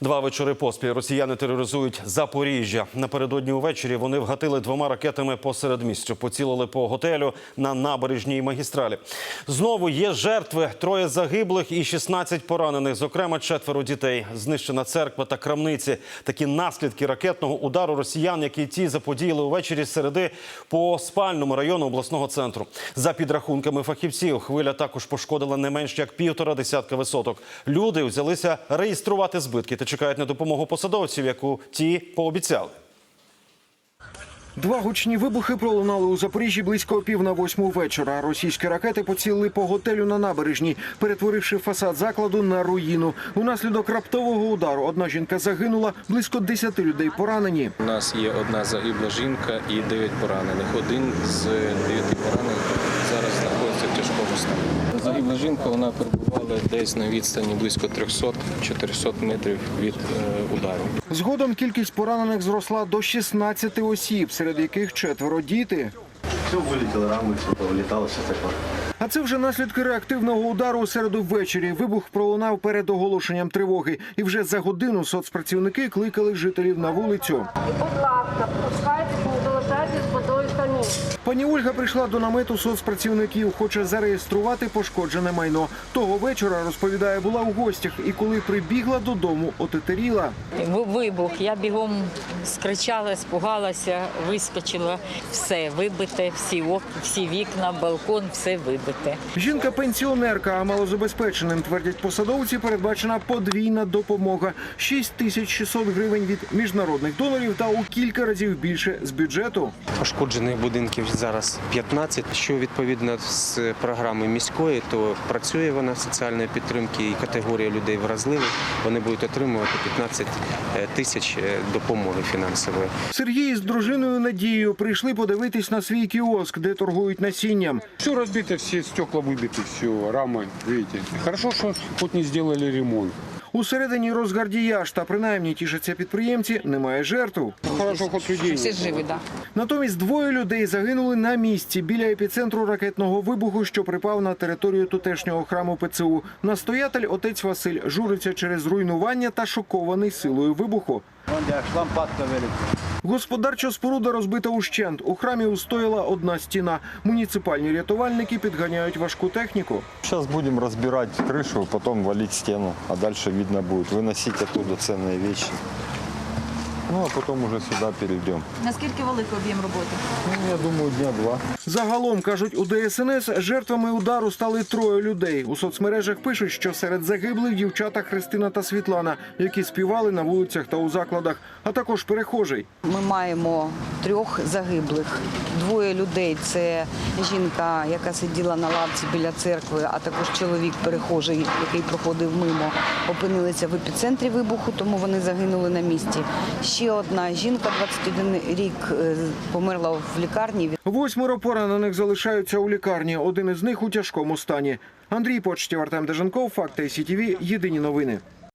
Два вечори поспіль росіяни тероризують Запоріжжя. Напередодні увечері вони вгатили двома ракетами по середмістю, поцілили по готелю на набережній магістралі. Знову є жертви: троє загиблих і 16 поранених. Зокрема, четверо дітей. Знищена церква та крамниці. Такі наслідки ракетного удару росіян, які ті заподіяли увечері середи по спальному району обласного центру. За підрахунками фахівців, хвиля також пошкодила не менш як півтора десятка висоток. Люди взялися реєструвати збитки чекають на допомогу посадовців, яку ті пообіцяли. Два гучні вибухи пролунали у Запоріжжі близько пів на восьму вечора. Російські ракети поцілили по готелю на набережній, перетворивши фасад закладу на руїну. Унаслідок раптового удару одна жінка загинула, близько десяти людей поранені. У нас є одна загибла жінка і дев'ять поранених. Один з дев'яти поранених зараз знаходиться в тяжкому стані. Загибла жінка вона перебувала десь на відстані близько 300-400 метрів від е, удару. Згодом кількість поранених зросла до 16 осіб, серед яких четверо діти. Все вылетело, рамы, все повылетало, все такое. А це вже наслідки реактивного удару у середу ввечері. Вибух пролунав перед оголошенням тривоги. І вже за годину соцпрацівники кликали жителів на вулицю. Будь ласка, пускайтесь, Пані Ольга прийшла до намету соцпрацівників, хоче зареєструвати пошкоджене майно. Того вечора розповідає, була у гостях, і коли прибігла додому, отетеріла. Вибух. Я бігом скричала, спугалася, вискочила. Все вибите, всі ок, всі вікна, балкон, все вибите. Жінка пенсіонерка, а малозабезпеченим твердять посадовці. Передбачена подвійна допомога 6600 гривень від міжнародних донорів та у кілька разів більше з бюджету. Пошкоджених будинків зараз 15. Що відповідно з програми міської, то працює вона соціальної підтримки і категорія людей вразливих. Вони будуть отримувати 15 тисяч е, допомоги фінансової. Сергій з дружиною Надією прийшли подивитись на свій кіоск, де торгують насінням. Все разбито, все стекла выбиты, все, рамы, видите. Хорошо, что хоть не сделали ремонт. Усередині розгардіяж та принаймні тішаться підприємці, немає жертв. Хорошо, хоч людей Всі живі, так. Натомість двоє людей загинули на місці біля епіцентру ракетного вибуху, що припав на територію тутешнього храму ПЦУ. Настоятель отець Василь журиться через руйнування та шокований силою вибуху. Господарча споруда розбита ущент. У храмі устояла одна стіна. Муніципальні рятувальники підганяють важку техніку. Сейчас будем разбирать крышу, потом валить стену, а дальше видно будет. Выносить оттуда ценные вещи. Ну, а потом уже сюда перейдем. Наскільки великий об'єм роботи? Ну, я думаю, дня два. Загалом кажуть у ДСНС, жертвами удару стали троє людей. У соцмережах пишуть, що серед загиблих дівчата Христина та Світлана, які співали на вулицях та у закладах, а також перехожий. Ми маємо трьох загиблих. Двоє людей це жінка, яка сиділа на лавці біля церкви, а також чоловік перехожий, який проходив мимо, опинилися в епіцентрі вибуху, тому вони загинули на місці. Ще одна жінка, 21 рік, е, померла в лікарні. Восьмеро поранених залишаються у лікарні. Один із них у тяжкому стані. Андрій Почтів, Артем Деженков, Факти СІТВ. Єдині новини.